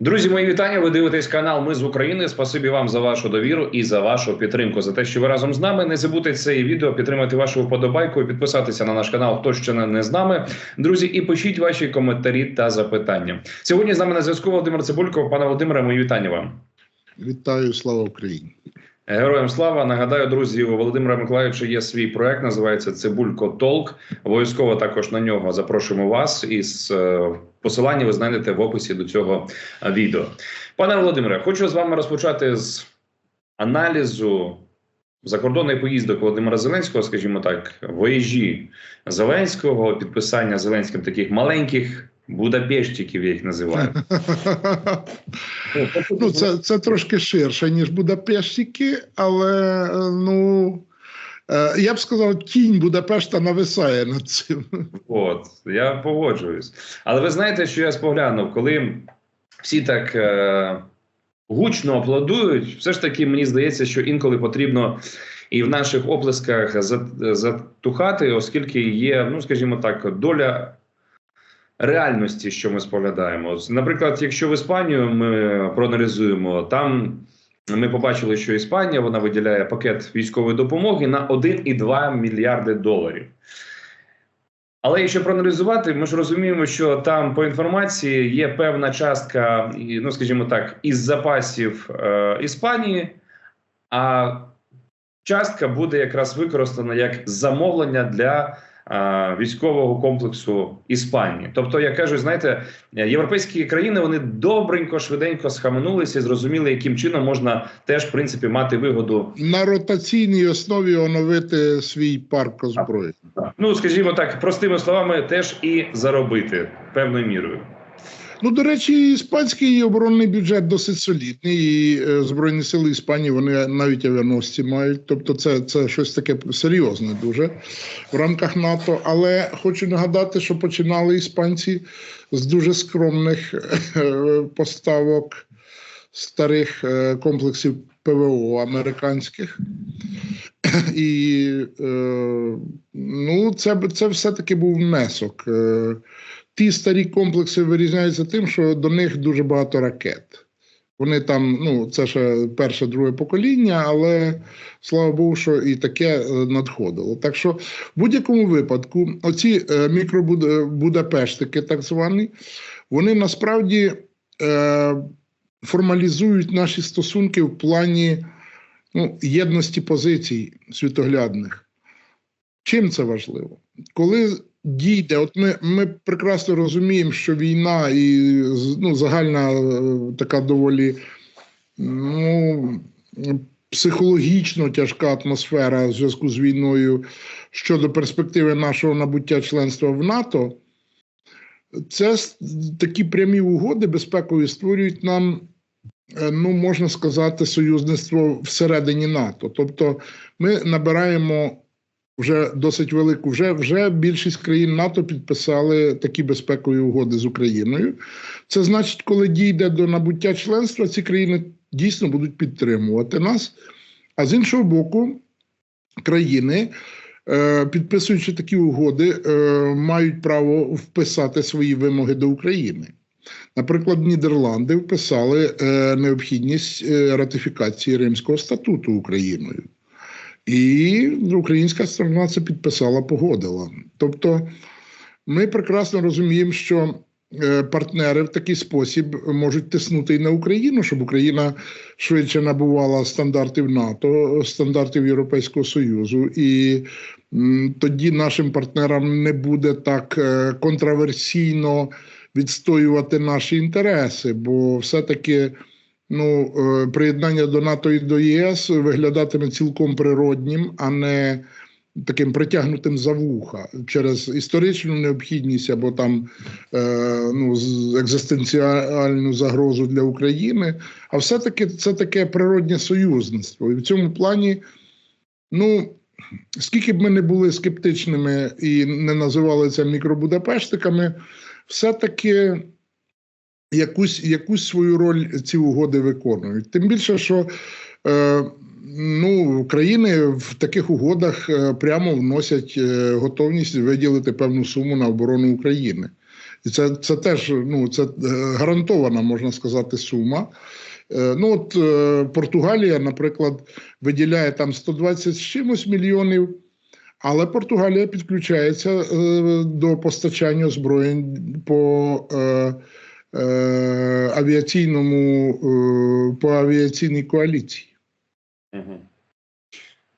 Друзі, мої вітання. Ви дивитесь канал Ми з України. Спасибі вам за вашу довіру і за вашу підтримку. За те, що ви разом з нами. Не забудьте це відео, підтримати вашу вподобайку, підписатися на наш канал, хто ще не з нами. Друзі, і пишіть ваші коментарі та запитання. Сьогодні з нами на зв'язку Володимир Цибулько. Пане Володимире, мої вітання вам. Вітаю, слава Україні. Героям слава нагадаю, друзі, у Володимира Миколаївича є свій проект, називається Цибулько Толк. Обов'язково також на нього запрошуємо вас. Із е, посилання ви знайдете в описі до цього е, відео. Пане Володимире, хочу з вами розпочати з аналізу закордонних поїздок Володимира Зеленського, скажімо так, воєжі Зеленського, підписання Зеленським таких маленьких Будапештиків, я їх називаю. ну, це, це трошки ширше, ніж Будапештики, але е, ну. е, Я б сказав, тінь Будапешта нависає над цим. От, я погоджуюсь. Але ви знаєте, що я споглянув, коли всі так е, гучно аплодують, все ж таки мені здається, що інколи потрібно і в наших оплесках затухати, оскільки є, ну скажімо так, доля реальності, що ми споглядаємо. Наприклад, якщо в Іспанію ми проаналізуємо, там ми побачили, що Іспанія вона виділяє пакет військової допомоги на 1,2 мільярди доларів. Але якщо проаналізувати, ми ж розуміємо, що там по інформації є певна частка, ну скажімо так, із запасів е, Іспанії, а частка буде якраз використана як замовлення для військового комплексу Іспанії. Тобто, я кажу, знаєте, європейські країни вони добренько, швиденько схаменулися і зрозуміли, яким чином можна теж в принципі мати вигоду На ротаційній основі оновити свій парк озброєнь. Ну, скажімо так, простими словами, теж і заробити певною мірою. Ну, до речі, іспанський оборонний бюджет досить солідний, і е, Збройні сили Іспанії вони навіть авіаносці мають. Тобто, це, це щось таке серйозне дуже в рамках НАТО. Але хочу нагадати, що починали іспанці з дуже скромних е, поставок старих е, комплексів ПВО американських. І ну, це, це все-таки був внесок. Ті старі комплекси вирізняються тим, що до них дуже багато ракет. Вони там, ну, це ще перше, друге покоління, але слава Богу, що і таке е, надходило. Так що, в будь-якому випадку, оці е, мікробудапештики, так звані, вони насправді е, формалізують наші стосунки в плані ну, єдності позицій світоглядних. Чим це важливо? Коли дійде, от ми, ми прекрасно розуміємо, що війна і ну, загальна е, така доволі ну, психологічно тяжка атмосфера в зв'язку з війною щодо перспективи нашого набуття членства в НАТО. Це такі прямі угоди безпекові створюють нам, е, ну можна сказати, союзництво всередині НАТО. Тобто ми набираємо вже досить велику. Вже вже більшість країн НАТО підписали такі безпекові угоди з Україною. Це значить, коли дійде до набуття членства, ці країни дійсно будуть підтримувати нас. А з іншого боку, країни, е, підписуючи такі угоди, е, мають право вписати свої вимоги до України. Наприклад, Нідерланди вписали е, необхідність ратифікації Римського статуту Україною. І українська сторона це підписала, погодила. Тобто, ми прекрасно розуміємо, що е, партнери в такий спосіб можуть тиснути і на Україну, щоб Україна швидше набувала стандартів НАТО, стандартів Європейського Союзу, і тоді нашим партнерам не буде так е, контраверсійно відстоювати наші інтереси, бо все-таки ну, е, приєднання до НАТО і до ЄС виглядатиме цілком природнім, а не таким притягнутим за вуха через історичну необхідність або там е, ну, екзистенціальну загрозу для України. А все-таки це таке природнє союзництво. І в цьому плані, ну. Скільки б ми не були скептичними і не називали це мікробудапештиками, все-таки якусь, якусь свою роль ці угоди виконують. Тим більше, що е, ну, країни в таких угодах е, прямо вносять е, готовність виділити певну суму на оборону України. І це, це теж ну, це е, гарантована, можна сказати, сума. Ну, от Португалія, наприклад, виділяє там 120 з чимось мільйонів, але Португалія підключається до постачання озброєнь по авіаційному е, по авіаційній коаліції.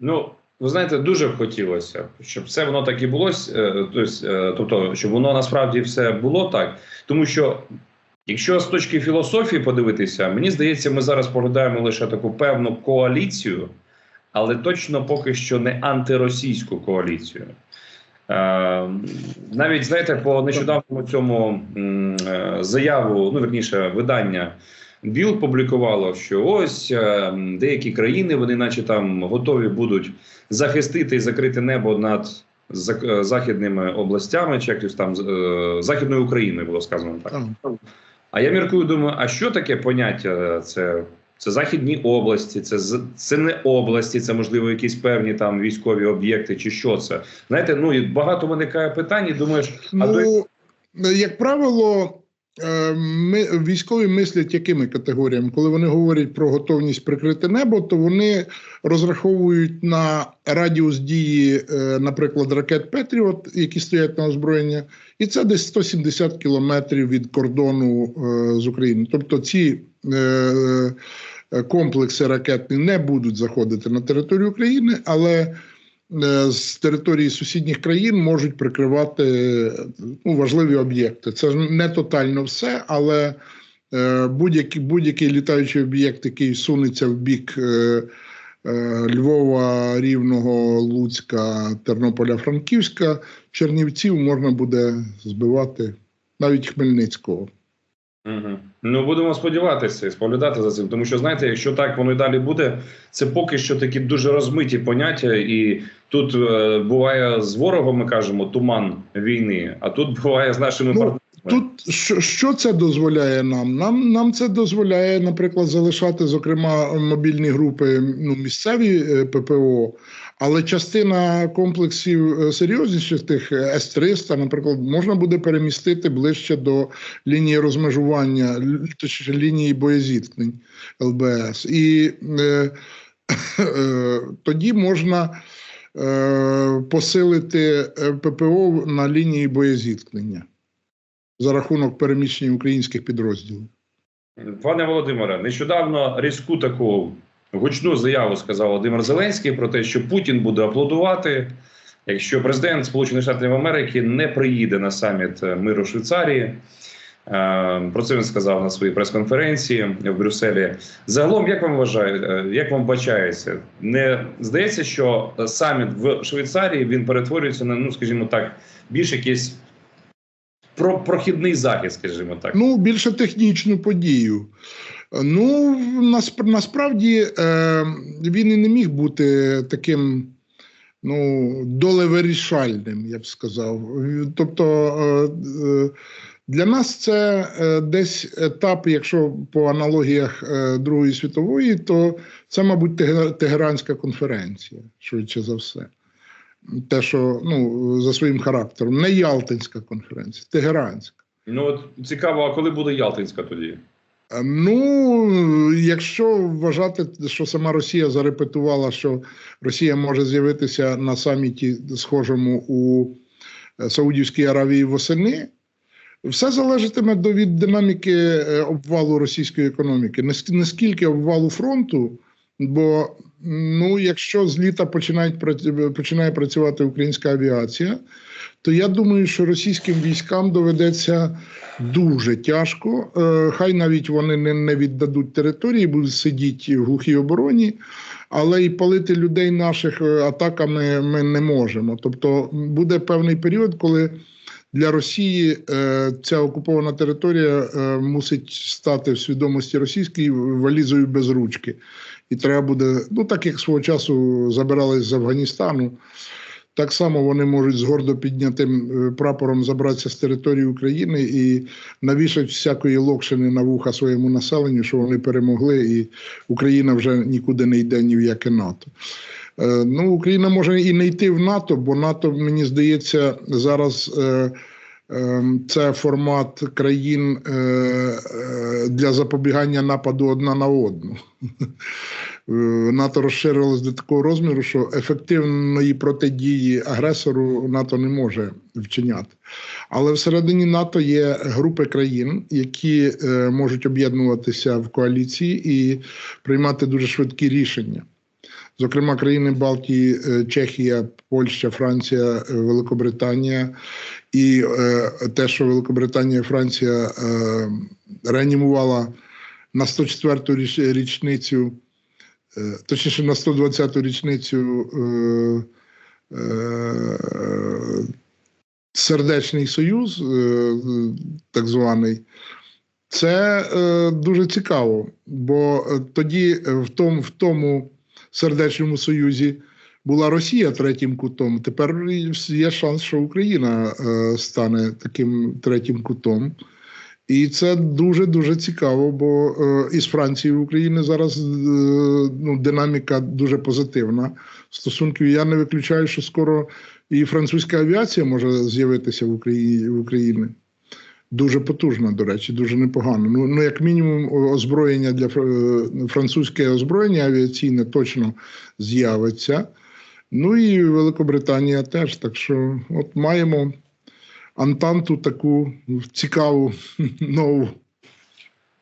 Ну, ви знаєте, дуже б хотілося, щоб все воно так і було. е, е, тобто, щоб воно насправді все було так. Тому що, якщо з точки філософії подивитися, мені здається, ми зараз поглядаємо лише таку певну коаліцію, але точно поки що не антиросійську коаліцію. Е, навіть знаєте, по нещодавному цьому е, заяву, ну верніше, видання Біл публікувало, що ось е, деякі країни, вони, наче там, готові будуть захистити і закрити небо над західними областями, чи якось там західною Україною було сказано. Так. А я міркую, думаю, а що таке поняття? Це, це західні області, це, це не області, це можливо якісь певні там військові об'єкти, чи що це. Знаєте, ну і багато виникає питань, і думаєш, а ну, до... як правило, ми, військові мислять якими категоріями? Коли вони говорять про готовність прикрити небо, то вони розраховують на радіус дії, е, наприклад, ракет Петріот, які стоять на озброєння, і це десь 170 кілометрів від кордону е, з Україною. Тобто ці е, е, комплекси ракетні не будуть заходити на територію України, але е, з території сусідніх країн можуть прикривати ну, важливі об'єкти. Це ж не тотально все, але е, будь-який будь-який літаючий об'єкт, який сунеться в бік е, е, Львова, Рівного, Луцька, Тернополя, Франківська, Чернівців можна буде збивати навіть Хмельницького. Угу. Ну будемо сподіватися і споглядати за цим. Тому що знаєте, якщо так воно і далі буде, це поки що такі дуже розмиті поняття, і тут е, буває з ворогом, ми кажемо, туман війни, а тут буває з нашими Ну, партнерами. Тут що, що це дозволяє нам? Нам нам це дозволяє, наприклад, залишати, зокрема, мобільні групи ну, місцеві е, ППО, але частина комплексів е, серйозніших тих е, С-300, наприклад, можна буде перемістити ближче до лінії розмежування, точніше лінії боєзіткнень ЛБС. І е, е, тоді можна посилити ППО на лінії боєзіткнення за рахунок переміщення українських підрозділів. Пане Володимире, нещодавно різку таку гучну заяву сказав Володимир Зеленський про те, що Путін буде аплодувати, якщо президент Сполучених Штатів Америки не приїде на саміт миру Швейцарії. Е, Про це він сказав на своїй прес-конференції в Брюсселі. Загалом, як вам вважає, е, як вам бачається, не здається, що саміт в Швейцарії він перетворюється на, ну скажімо так, більш якийсь про прохідний захід, скажімо так. Ну, більше технічну подію. Ну, насп- насправді е, він і не міг бути таким ну, долевирішальним, я б сказав. Тобто е, е, для нас це десь етап, якщо по аналогіях Другої світової, то це, мабуть, Теге- Тегеранська конференція, швидше за все. Те, що ну, за своїм характером, не Ялтинська конференція, Тегеранська. Ну от цікаво, а коли буде Ялтинська тоді? Ну, якщо вважати, що сама Росія зарепетувала, що Росія може з'явитися на саміті, схожому у е, Саудівській Аравії восени, все залежатиме від динаміки е, обвалу російської економіки. Не ск- не скільки обвалу фронту, бо ну, якщо з літа починають починає працювати українська авіація, то я думаю, що російським військам доведеться дуже тяжко. Е, Хай навіть вони не, не віддадуть території, будуть сидіти в глухій обороні, але і палити людей наших е, атаками ми не можемо. Тобто буде певний період, коли для Росії е, ця окупована територія мусить стати в свідомості російській валізою без ручки. І треба буде, ну так як свого часу забирались з Афганістану. Так само вони можуть з гордо піднятим е, прапором забратися з території України і навішати всякої локшини на вуха своєму населенню, що вони перемогли, і Україна вже нікуди не йде ні в яке НАТО. Е, Ну, Україна може і не йти в НАТО, бо НАТО, мені здається, зараз е, Це формат країн е, е, для запобігання нападу одна на одну. Е, НАТО розширилось до такого розміру, що ефективної протидії агресору НАТО не може вчиняти. Але всередині НАТО є групи країн, які можуть об'єднуватися в коаліції і приймати дуже швидкі рішення. Зокрема, країни Балтії, Чехія, Польща, Франція, Великобританія, і е, те, що Великобританія і Франція е, реанімувала на 104-ту річ- річницю, е, точніше на 120-ту річницю е, е, сердечний союз, е, так званий. Це е, дуже цікаво, бо е, тоді е, в тому, в тому сердечному союзі була Росія третім кутом. Тепер є шанс, що Україна е, стане таким третім кутом. І це дуже дуже цікаво, бо е, із Францією України зараз е, ну, динаміка дуже позитивна стосунків. Я не виключаю, що скоро і французька авіація може з'явитися в Україні в Україні. Дуже потужна, до речі, дуже непогано. Ну, ну як мінімум, озброєння для французьке озброєння авіаційне точно з'явиться. Ну і Великобританія теж. Так що, от маємо Антанту таку цікаву нову.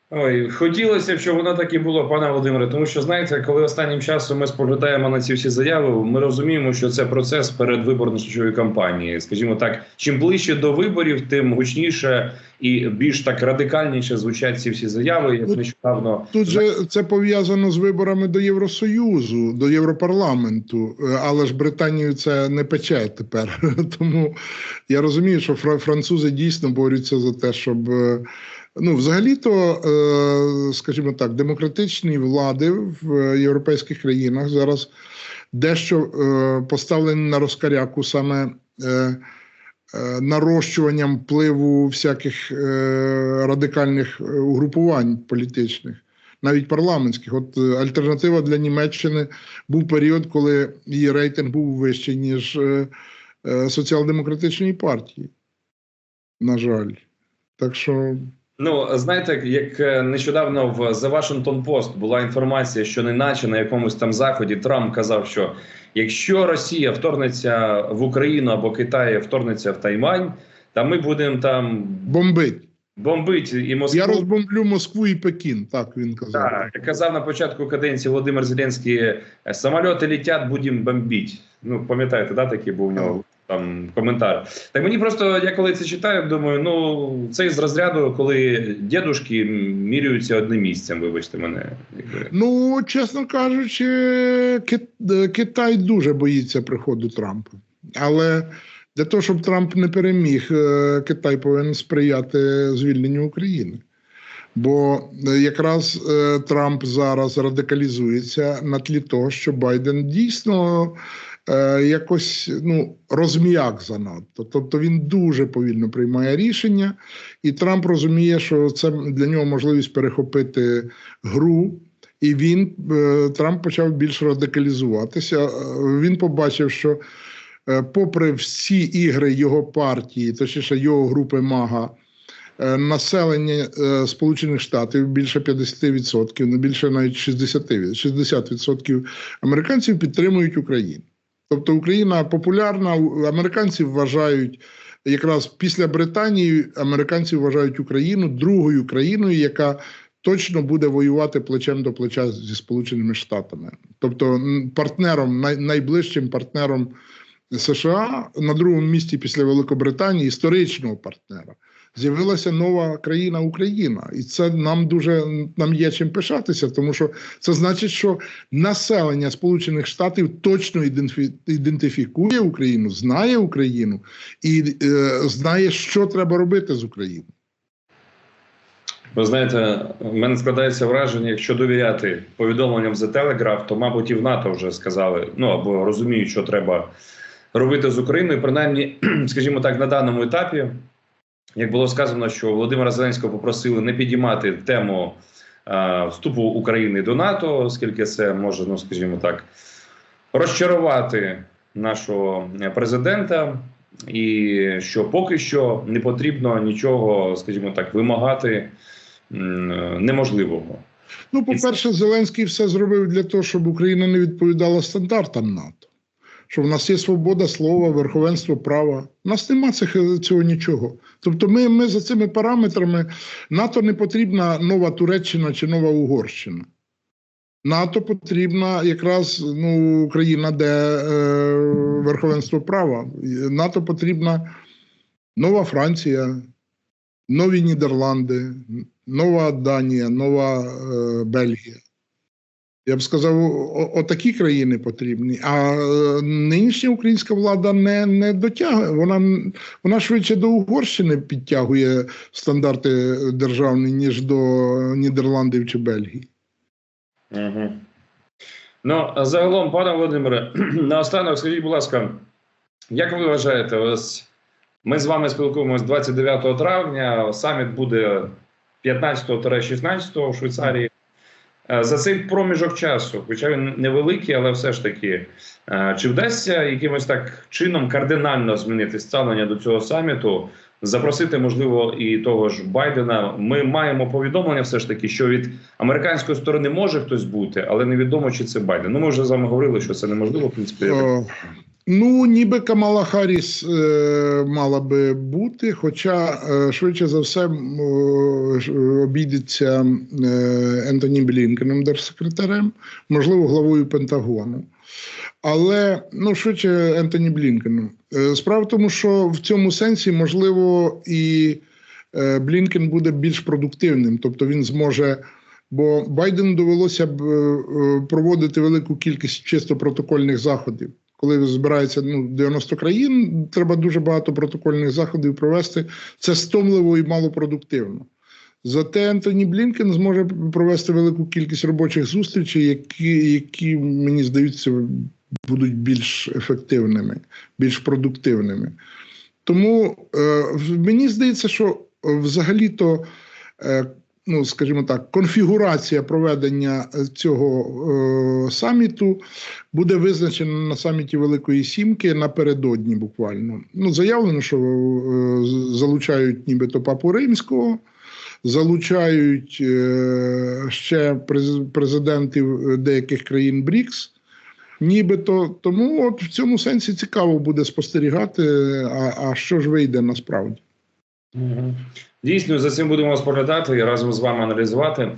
Ой, хотілося б, щоб воно так і було, пане Володимире. Тому що знаєте, коли останнім часом ми споглядаємо на ці всі заяви, ми розуміємо, що це процес передвиборної кампанії. Скажімо так, чим ближче до виборів, тим гучніше і більш так радикальніше звучать ці всі заяви. Як нещодавно Тут же це пов'язано з виборами до Євросоюзу, до Європарламенту, Е, але ж Британію це не пече тепер. Тому я розумію, що фра- французи дійсно борються за те, щоб. Ну, взагалі-то, е, скажімо так, демократичні влади в європейських країнах зараз дещо е, поставлені на розкаряку саме е, нарощуванням впливу всяких радикальних угрупувань політичних, навіть парламентських. От альтернатива для Німеччини був період, коли її рейтинг був вищий, ніж соціал-демократичної партії. На жаль. Так що Ну, знаєте, як е, нещодавно в The Washington Post була інформація, що неначе на якомусь там заході Трамп казав, що якщо Росія вторгнеться в Україну або Китай вторгнеться в Тайвань, та ми будемо там бомбить. бомбити і Москву. Я розбомблю Москву і Пекін, так він казав. Так, казав на початку каденції Володимир Зеленський, самоліти летять, будемо бомбити. Ну, пам'ятаєте, да, такий був у нього там коментар. Так мені просто, я коли це читаю, думаю, ну це із розряду, коли дідушки міряються одним місцем, вибачте мене. Ну, чесно кажучи, е, Китай дуже боїться приходу Трампа. Але для того, щоб Трамп не переміг, е, Китай повинен сприяти звільненню України. Бо е, якраз Трамп зараз радикалізується на тлі того, що Байден дійсно е, якось ну, розм'як занадто. Тобто він дуже повільно приймає рішення, і Трамп розуміє, що це для нього можливість перехопити гру. І він е, Трамп почав більш радикалізуватися. Е, Він побачив, що попри всі ігри його партії, точніше його групи Мага, населення Сполучених Штатів більше 50%, не більше навіть 60%, 60% американців підтримують Україну. Тобто Україна популярна, американці вважають. Якраз після Британії американці вважають Україну другою країною, яка точно буде воювати плечем до плеча зі Сполученими Штатами, тобто партнером, най, найближчим партнером США на другому місці після Великобританії, історичного партнера. З'явилася нова країна Україна, і це нам дуже нам є чим пишатися, тому що це значить, що населення Сполучених Штатів точно ідентифікує Україну, знає Україну і е, знає, що треба робити з Україною. Ви знаєте, в мене складається враження, якщо довіряти повідомленням The Telegraph, то, мабуть, і в НАТО вже сказали, ну або розуміють, що треба робити з Україною. Принаймні, скажімо так, на даному етапі, як було сказано, що Володимира Зеленського попросили не підіймати тему е, вступу України до НАТО, оскільки це може, ну скажімо так, розчарувати нашого президента. і що поки що не потрібно нічого, скажімо так, вимагати неможливого. Ну, по-перше, Зеленський все зробив для того, щоб Україна не відповідала стандартам НАТО. Що в нас є свобода слова, верховенство права. У нас нема цих, цього нічого. Тобто, ми, ми за цими параметрами НАТО не потрібна нова Туреччина чи нова Угорщина. НАТО потрібна якраз ну, країна, де е, верховенство права. НАТО потрібна нова Франція, нові Нідерланди, нова Данія, нова е, Бельгія. Я б сказав, отакі країни потрібні. А е, нинішня українська влада не, не дотягує. Вона, вона швидше до Угорщини підтягує стандарти державні, ніж до Нідерландів чи Бельгії. Угу. Ну, загалом, пане Володимире, наостанок, скажіть, будь ласка, як ви вважаєте, ось ми з вами спілкуємося 29 травня, саміт буде 15-16 в Швейцарії. Е, За цей проміжок часу, хоча він невеликий, але все ж таки, е, чи вдасться якимось так чином кардинально змінити ставлення до цього саміту, запросити, можливо, і того ж Байдена. Ми маємо повідомлення, все ж таки, що від американської сторони може хтось бути, але невідомо, чи це Байден. Ну, ми вже з вами говорили, що це неможливо. В принципі, О, ну, ніби Камала Харріс е, мала би бути, хоча е, швидше за все ж- обійдеться е, Ентоні Блінкеном, держсекретарем, можливо, главою Пентагону. Але ну, швидше Ентоні Блінкеном. Е, Справа в тому, що в цьому сенсі, можливо, і е, Блінкен буде більш продуктивним, тобто він зможе. Бо Байдену довелося б е, е, проводити велику кількість чисто протокольних заходів. Коли збирається ну, 90 країн, треба дуже багато протокольних заходів провести. Це стомливо і малопродуктивно. Зате Ентоні Блінкен зможе провести велику кількість робочих зустрічей, які, які мені здаються, будуть більш ефективними, більш продуктивними. Тому е, мені здається, що е, взагалі-то, е, ну скажімо так, конфігурація проведення е, цього е, саміту буде визначена на саміті Великої Сімки напередодні буквально. Ну, заявлено, що е, залучають нібито папу римського. Залучають е, ще президентів деяких країн БРІКС, нібито. Тому от в цьому сенсі цікаво буде спостерігати, а, а що ж вийде насправді. Дійсно, за цим будемо споглядати і разом з вами аналізувати.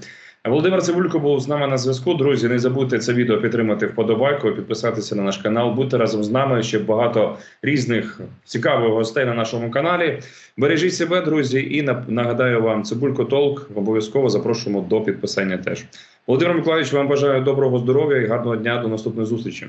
Володимир Цибулько був з нами на зв'язку. Друзі, не забудьте це відео підтримати вподобайкою, підписатися на наш канал. Будьте разом з нами. Ще багато різних цікавих гостей на нашому каналі. Бережіть себе, друзі, і на- нагадаю вам, Цибулько Толк обов'язково запрошуємо до підписання. Теж Володимир Миколаївич, вам бажаю доброго здоров'я і гарного дня. До наступної зустрічі.